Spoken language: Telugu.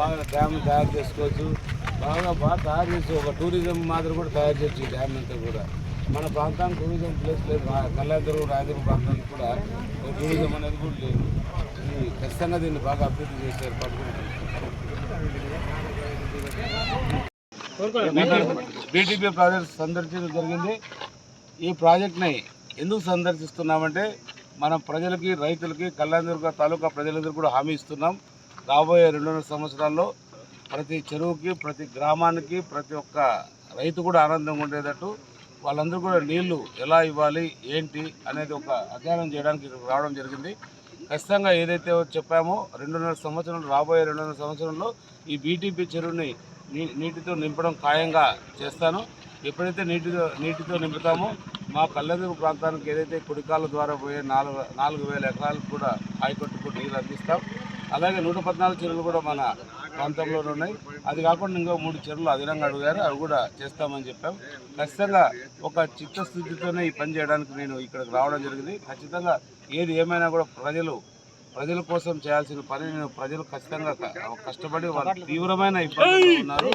బాగా డ్యామ్ తయారు చేసుకోవచ్చు. బాగా బాగా తయారు చేసి ఒక టూరిజం మాదిరి కూడా తయారు చేయొచ్చు ఈ డ్యామ్ అంతా కూడా. మన ప్రాంతానికి టూరిజం ప్లేస్ లేదు. కళ్యాణదుర్గం రాయదుర్గం ప్రాంతానికి కూడా ఒక టూరిజం అనేది కూడా లేదు. ఖచ్చితంగా దీన్ని బాగా అభివృద్ధి చేసే బీటీపీ ప్రాజెక్ట్ సందర్శించడం జరిగింది. ఈ ప్రాజెక్ట్ని ఎందుకు సందర్శిస్తున్నామంటే మనం ప్రజలకి రైతులకి కళ్యాణదుర్గ తాలూకా ప్రజలందరూ కూడా హామీ ఇస్తున్నాం. రాబోయే రెండున్నర సంవత్సరాల్లో ప్రతి చెరువుకి ప్రతి గ్రామానికి ప్రతి ఒక్క రైతు కూడా ఆనందంగా ఉండేటట్టు వాళ్ళందరూ కూడా నీళ్ళు ఎలా ఇవ్వాలి ఏంటి అనేది ఒక అధ్యయనం చేయడానికి ఇక్కడికి రావడం జరిగింది. ఖచ్చితంగా ఏదైతే చెప్పామో రెండున్నర సంవత్సరంలో రాబోయే రెండున్నర సంవత్సరంలో ఈ బీటీపీ చెరువుని నీ నీటితో నింపడం ఖాయంగా చేస్తాను. ఎప్పుడైతే నీటితో నీటితో నింపుతామో మా కళ్ళెదురు ప్రాంతానికి ఏదైతే కుడికాల ద్వారా పోయే నాలుగు నాలుగు వేల ఎకరాలకు కూడా ఆయకట్టుకు నీళ్ళు అందిస్తాం. అలాగే నూట పద్నాలుగు చెరువులు కూడా మన ప్రాంతంలోనే ఉన్నాయి. అది కాకుండా ఇంకా మూడు చెరువులు అదనంగా అడిగారు. అవి కూడా చేస్తామని చెప్పాం. ఖచ్చితంగా ఒక చిత్తశుద్ధితోనే ఈ పని చేయడానికి నేను ఇక్కడికి రావడం జరిగింది. ఖచ్చితంగా ఏది ఏమైనా కూడా ప్రజలు ప్రజల కోసం చేయాల్సిన పని నేను ప్రజలు ఖచ్చితంగా కష్టపడి వాళ్ళు తీవ్రమైన ఇబ్బందులు ఉన్నారు.